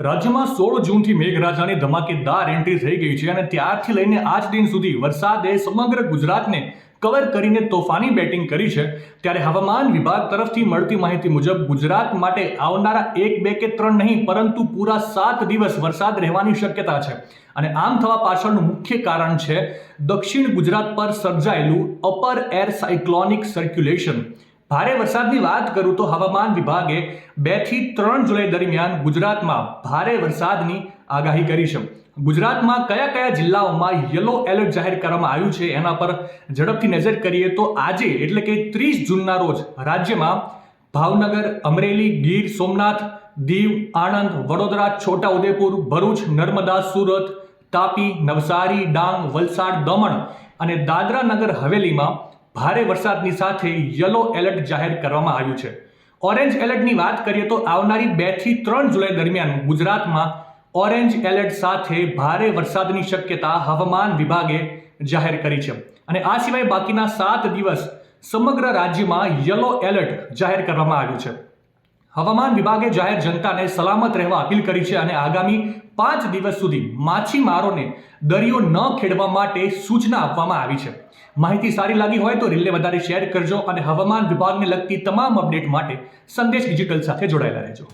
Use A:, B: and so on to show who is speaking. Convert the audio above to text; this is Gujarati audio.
A: રાજ્યમાં સોળ જૂનથી મેઘરાજાની ધમાકેદાર એન્ટ્રી થઈ ગઈ છે અને ત્યારથી લઈને આજ દિન સુધી વરસાદે સમગ્ર ગુજરાતને કવર કરીને તોફાની બેટિંગ કરી છે. ત્યારે હવામાન વિભાગ તરફથી મળતી માહિતી મુજબ ગુજરાત માટે આવનારા એક, બે કે ત્રણ નહીં, પરંતુ પૂરા સાત દિવસ વરસાદ રહેવાની શક્યતા છે. અને આમ થવા પાછળનું મુખ્ય કારણ છે દક્ષિણ ગુજરાત પર સર્જાયેલું અપર એર સાયક્લોનિક સર્ક્યુલેશન ભારે વરસાદની વાત કરું તો હવામાન વિભાગે બેથી ત્રણ જુલાઈ દરમિયાન ગુજરાતમાં ભારે વરસાદની આગાહી કરી છે. ગુજરાતમાં કયા કયા જિલ્લાઓમાં યલો એલર્ટ જાહેર કરવામાં આવ્યું છે એના પર ઝડપથી નજર કરીએ તો આજે એટલે કે ત્રીસ જૂનના રોજ રાજ્યમાં ભાવનગર, અમરેલી, ગીર, સોમનાથ, દીવ, આણંદ, વડોદરા, છોટાઉદેપુર, ભરૂચ, નર્મદા, સુરત, તાપી, નવસારી, ડાંગ, વલસાડ, દમણ અને દાદરા નગર હવેલીમાં ભારે વરસાદની સાથે યલો એલર્ટ જાહેર કરવામાં આવ્યું છે. ઓરેન્જ એલર્ટની વાત કરીએ તો આવનારી બેથી ત્રણ જુલાઈ દરમિયાન ગુજરાતમાં ઓરેન્જ એલર્ટ સાથે ભારે વરસાદની શક્યતા હવામાન વિભાગે જાહેર કરી છે. અને આ સિવાય બાકીના સાત દિવસ સમગ્ર રાજ્યમાં યલો એલર્ટ જાહેર કરવામાં આવ્યું છે. હવામાન વિભાગે જાહેર જનતાને સલામત રહેવા અપીલ કરી છે અને આગામી પાંચ દિવસ સુધી માછીમારોને દરિયો ન ખેડવા માટે સૂચના આપવામાં આવી છે. માહિતી સારી લાગી હોય તો રીલને વધારે શેર કરજો અને હવામાન વિભાગને લગતી તમામ અપડેટ માટે સંદેશ ડિજિટલ સાથે જોડાયેલા રહેજો.